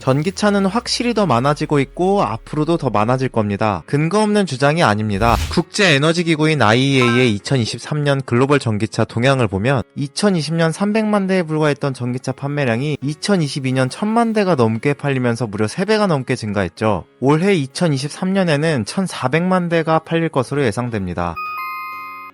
전기차는 확실히 더 많아지고 있고 앞으로도 더 많아질 겁니다. 근거 없는 주장이 아닙니다. 국제 에너지 기구인 IEA의 2023년 글로벌 전기차 동향을 보면 2020년 300만 대에 불과했던 전기차 판매량이 2022년 1000만 대가 넘게 팔리면서 무려 3배가 넘게 증가했죠. 올해 2023년에는 1400만 대가 팔릴 것으로 예상됩니다.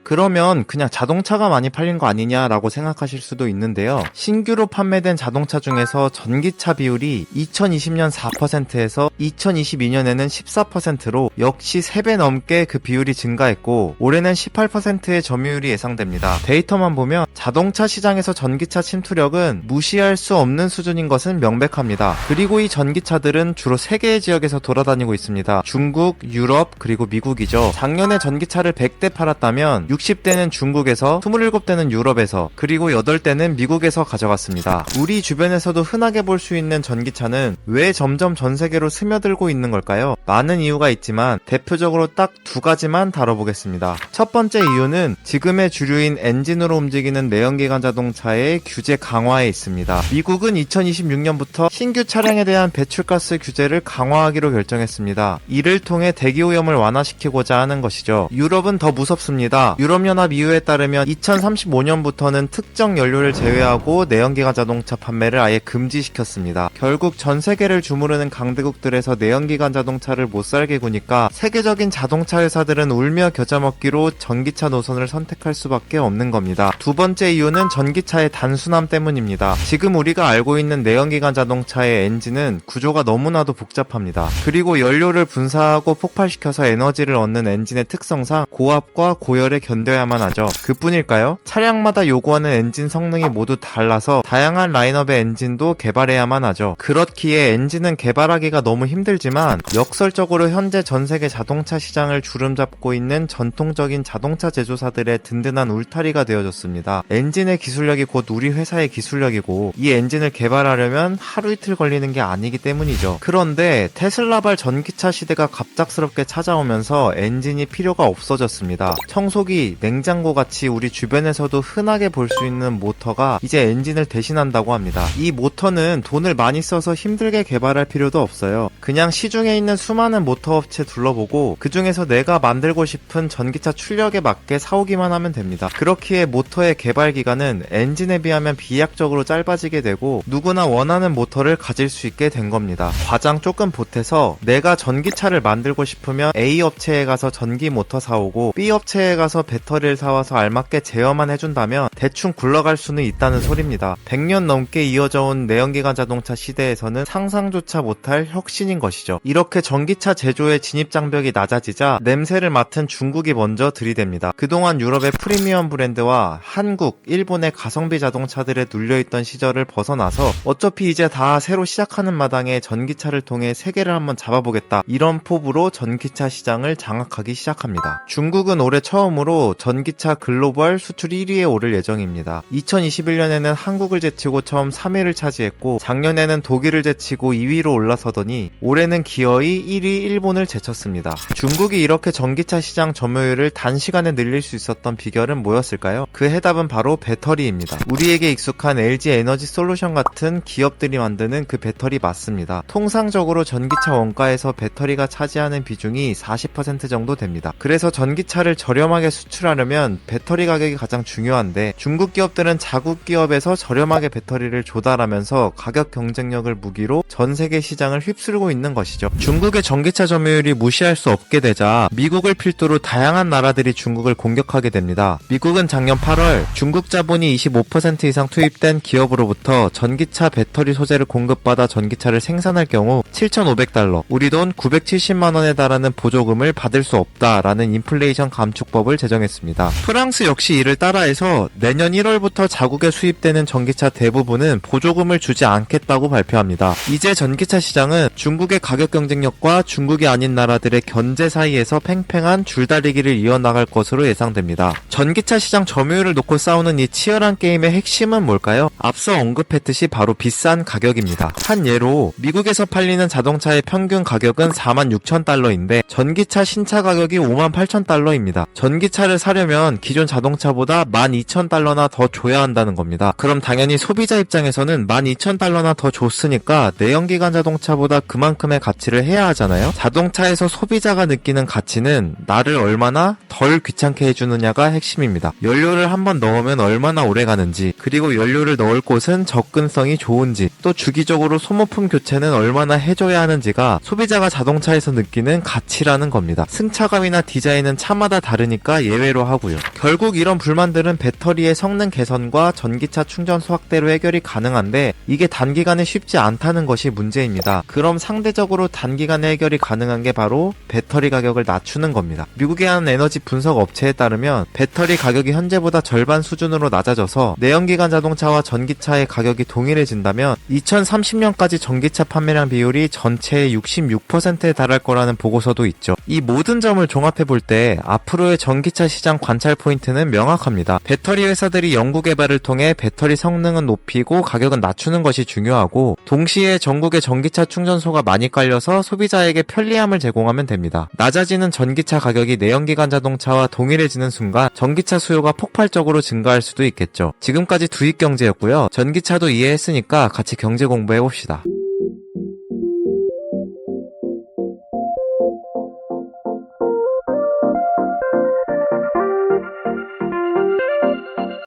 그러면 그냥 자동차가 많이 팔린 거 아니냐라고 생각하실 수도 있는데요. 신규로 판매된 자동차 중에서 전기차 비율이 2020년 4%에서 2022년에는 14%로 역시 3배 넘게 그 비율이 증가했고 올해는 18%의 점유율이 예상됩니다. 데이터만 보면 자동차 시장에서 전기차 침투력은 무시할 수 없는 수준인 것은 명백합니다. 그리고 이 전기차들은 주로 3개의 지역에서 돌아다니고 있습니다. 중국, 유럽, 그리고 미국이죠. 작년에 전기차를 100대 팔았다면 60대는 중국에서 27대는 유럽에서 그리고 8대는 미국에서 가져갔습니다. 우리 주변에서도 흔하게 볼 수 있는 전기차는 왜 점점 전 세계로 스며들고 있는 걸까요? 많은 이유가 있지만 대표적으로 딱 두 가지만 다뤄보겠습니다. 첫 번째 이유는 지금의 주류인 엔진으로 움직이는 내연기관 자동차의 규제 강화에 있습니다. 미국은 2026년부터 신규 차량에 대한 배출가스 규제를 강화하기로 결정했습니다. 이를 통해 대기오염을 완화시키고자 하는 것이죠. 유럽은 더 무섭습니다. 유럽연합 EU에 따르면 2035년부터는 특정 연료를 제외하고 내연기관 자동차 판매를 아예 금지시켰습니다. 결국 전 세계를 주무르는 강대국들에서 내연기관 자동차를 못 살게 구니까 세계적인 자동차 회사들은 울며 겨자 먹기로 전기차 노선을 선택할 수밖에 없는 겁니다. 두 번째 이유는 전기차의 단순함 때문입니다. 지금 우리가 알고 있는 내연기관 자동차의 엔진은 구조가 너무나도 복잡합니다. 그리고 연료를 분사하고 폭발시켜서 에너지를 얻는 엔진의 특성상 고압과 고열에 견뎌야만 하죠. 그뿐일까요? 차량마다 요구하는 엔진 성능이 모두 달라서 다양한 라인업의 엔진도 개발해야만 하죠. 그렇기에 엔진은 개발하기가 너무 힘들지만 역설적으로 현재 전 세계 자동차 시장을 주름잡고 있는 전통적인 자동차 제조사들의 든든한 울타리가 되어줬습니다. 엔진의 기술력이 곧 우리 회사의 기술력이고 이 엔진을 개발하려면 하루 이틀 걸리는 게 아니기 때문이죠. 그런데 테슬라발 전기차 시대가 갑작스럽게 찾아오면서 엔진이 필요가 없어졌습니다. 청소기, 냉장고 같이 우리 주변에서도 흔하게 볼 수 있는 모터가 이제 엔진을 대신한다고 합니다. 이 모터는 돈을 많이 써서 힘들게 개발할 필요도 없어요. 그냥 시중에 있는 수많은 모터 업체 둘러보고 그 중에서 내가 만들고 싶은 전기차 출력에 맞게 사오기만 하면 됩니다. 그렇기에 모터의 개발 기간은 엔진에 비하면 비약적으로 짧아지게 되고 누구나 원하는 모터를 가질 수 있게 된 겁니다. 과장 조금 보태서 내가 전기차를 만들고 싶으면 A 업체에 가서 전기 모터 사오고 B 업체에 가서 배터리를 사와서 알맞게 제어만 해준다면 대충 굴러갈 수는 있다는 소리입니다. 100년 넘게 이어져 온 내연기관 자동차 시대에서는 상상조차 못할 혁신인 것이죠. 이렇게 전기차 제조의 진입 장벽이 낮아지자 냄새를 맡은 중국이 먼저 들이댑니다. 그동안 유럽의 프리미엄 브랜드와 한국, 일본의 가성비 자동차들에 눌려있던 시절을 벗어나서 어차피 이제 다 새로 시작하는 마당에 전기차를 통해 세계를 한번 잡아보겠다. 이런 포부로 전기차 시장을 장악하기 시작합니다. 중국은 올해 처음으로 전기차 글로벌 수출 1위에 오를 예정입니다. 2021년에는 한국을 제치고 처음 3위를 차지했고 작년에는 독일을 제치고 2위로 올라서더니 올해는 기어이 1위 일본을 제쳤습니다. 중국이 이렇게 전기차 시장 점유율을 단시간에 늘릴 수 있었던 비결은 뭐였을까요? 그 해답은 바로 배터리입니다. 우리에게 익숙한 LG 에너지 솔루션 같은 기업들이 만드는 그 배터리 맞습니다. 통상적으로 전기차 원가에서 배터리가 차지하는 비중이 40% 정도 됩니다. 그래서 전기차를 저렴하게 수출 하려면 배터리 가격이 가장 중요한데 중국 기업들은 자국 기업에서 저렴하게 배터리를 조달하면서 가격 경쟁력을 무기로 전 세계 시장을 휩쓸고 있는 것이죠. 중국의 전기차 점유율이 무시할 수 없게 되자 미국을 필두로 다양한 나라들이 중국을 공격하게 됩니다. 미국은 작년 8월 중국 자본이 25% 이상 투입된 기업으로부터 전기차 배터리 소재를 공급받아 전기차를 생산할 경우 7,500달러, 우리 돈 970만 원에 달하는 보조금을 받을 수 없다라는 인플레이션 감축법을 제정 했습니다. 프랑스 역시 이를 따라해서 내년 1월부터 자국에 수입되는 전기차 대부분은 보조금을 주지 않겠다고 발표합니다. 이제 전기차 시장은 중국의 가격 경쟁력과 중국이 아닌 나라들의 견제 사이에서 팽팽한 줄다리기를 이어나갈 것으로 예상됩니다. 전기차 시장 점유율을 놓고 싸우는 이 치열한 게임의 핵심은 뭘까요? 앞서 언급했듯이 바로 비싼 가격입니다. 한 예로 미국에서 팔리는 자동차의 평균 가격은 4만 6천 달러인데 전기차 신차 가격이 5만 8천 달러입니다. 전기차 자동차를 사려면 기존 자동차보다 12,000달러나 더 줘야 한다는 겁니다. 그럼 당연히 소비자 입장에서는 12,000달러나 더 줬으니까 내연기관 자동차보다 그만큼의 가치를 해야 하잖아요. 자동차에서 소비자가 느끼는 가치는 나를 얼마나 덜 귀찮게 해주느냐가 핵심입니다. 연료를 한번 넣으면 얼마나 오래 가는지, 그리고 연료를 넣을 곳은 접근성이 좋은지, 또 주기적으로 소모품 교체는 얼마나 해줘야 하는지가 소비자가 자동차에서 느끼는 가치라는 겁니다. 승차감이나 디자인은 차마다 다르니까 예 외로 하고요. 결국 이런 불만들은 배터리의 성능 개선과 전기차 충전 소확대로 해결이 가능한데 이게 단기간에 쉽지 않다는 것이 문제입니다. 그럼 상대적으로 단기간에 해결이 가능한 게 바로 배터리 가격을 낮추는 겁니다. 미국의 한 에너지 분석 업체에 따르면 배터리 가격이 현재보다 절반 수준으로 낮아져서 내연기관 자동차와 전기차의 가격이 동일해진다면 2030년까지 전기차 판매량 비율이 전체의 66%에 달할 거라는 보고서도 있죠. 이 모든 점을 종합해 볼 때 앞으로의 전기차 시장 관찰 포인트는 명확합니다. 배터리 회사들이 연구 개발을 통해 배터리 성능은 높이고 가격은 낮추는 것이 중요하고 동시에 전국에 전기차 충전소가 많이 깔려서 소비자에게 편리함을 제공하면 됩니다. 낮아지는 전기차 가격이 내연기관 자동차와 동일해지는 순간 전기차 수요가 폭발적으로 증가할 수도 있겠죠. 지금까지 두익 경제였고요. 전기차도 이해했으니까 같이 경제 공부해 봅시다.